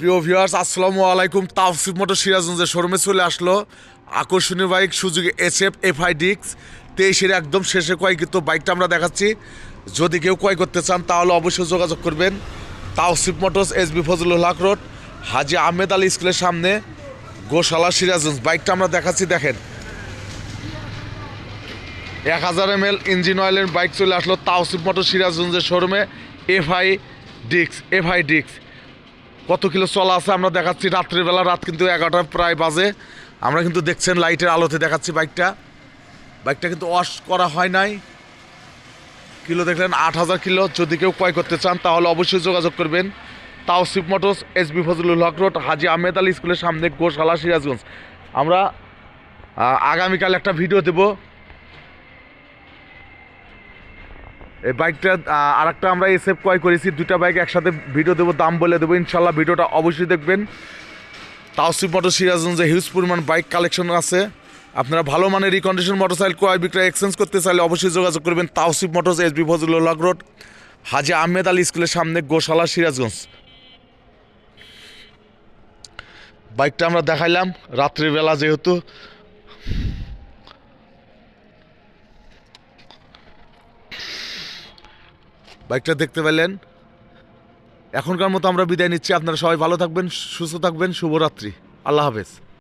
প্রিয় ভিউয়ার্স আসসালামু আলাইকুম। তাফসিফ মোটর সিরাজগঞ্জের শোরুমে চলে আসলো আকর্ষণীয় বাইক সুযোগে এস এফ এফ আই ডিক্স তেইশের একদম শেষে ক্রয়কৃত বাইকটা আমরা দেখাচ্ছি। যদি কেউ ক্রয় করতে চান, তাহলে অবশ্যই যোগাযোগ করবেন। Tawsif motors S B Fazlul Haque road, Haji Ahmed Ali স্কুলের সামনে, গোশালা সিরাজগঞ্জ। বাইকটা আমরা দেখাচ্ছি, দেখেন। এক হাজার এম এল ইঞ্জিন অয়েলের বাইক চলে আসলো তাওসিফ মোটর সিরাজগঞ্জের শোরুমে এফআই ডিক্স এফআই ডিক্স কত কিলো চলা আছে আমরা দেখাচ্ছি রাত্রিবেলা রাত কিন্তু এগারোটা প্রায় বাজে। আমরা কিন্তু দেখছেন লাইটের আলোতে দেখাচ্ছি বাইকটা। বাইকটা কিন্তু ওয়াশ করা হয় নাই। কিলো দেখলেন আট হাজার কিলো। যদি কেউ ক্রয় করতে চান, তাহলে অবশ্যই যোগাযোগ করবেন। তাও Tawsif motors, S B Fazlul Haque road, Haji Ahmed Ali স্কুলের সামনে গোশালা সিরাজগঞ্জ। আমরা আগামীকাল একটা ভিডিও দেব। এই বাইকটা আর একটা আমরা এসএফ ক্রয় করেছি দুটা বাইক একসাথে ভিডিও দেবো, দাম বলে দেবো, ইনশাল্লাহ ভিডিওটা অবশ্যই দেখবেন। তাওসিফ মোটর সিরাজগঞ্জে হিউজ পরিমাণ বাইক কালেকশন আছে, আপনারা ভালো মানের রিকন্ডিশন মোটরসাইকেল ক্রয় বিক্রয় এক্সচেঞ্জ করতে চাইলে অবশ্যই যোগাযোগ করবেন Tawsif motors S B Fazlul Haque road, Haji Ahmed Ali স্কুলের সামনে, গোশালা সিরাজগঞ্জ। বাইকটা আমরা দেখাইলাম, রাত্রিবেলা যেহেতু বাইকটা দেখতে পেলেন। এখনকার মতো আমরা বিদায় নিচ্ছি। আপনারা সবাই ভালো থাকবেন, সুস্থ থাকবেন। শুভরাত্রি। আল্লাহ হাফেজ।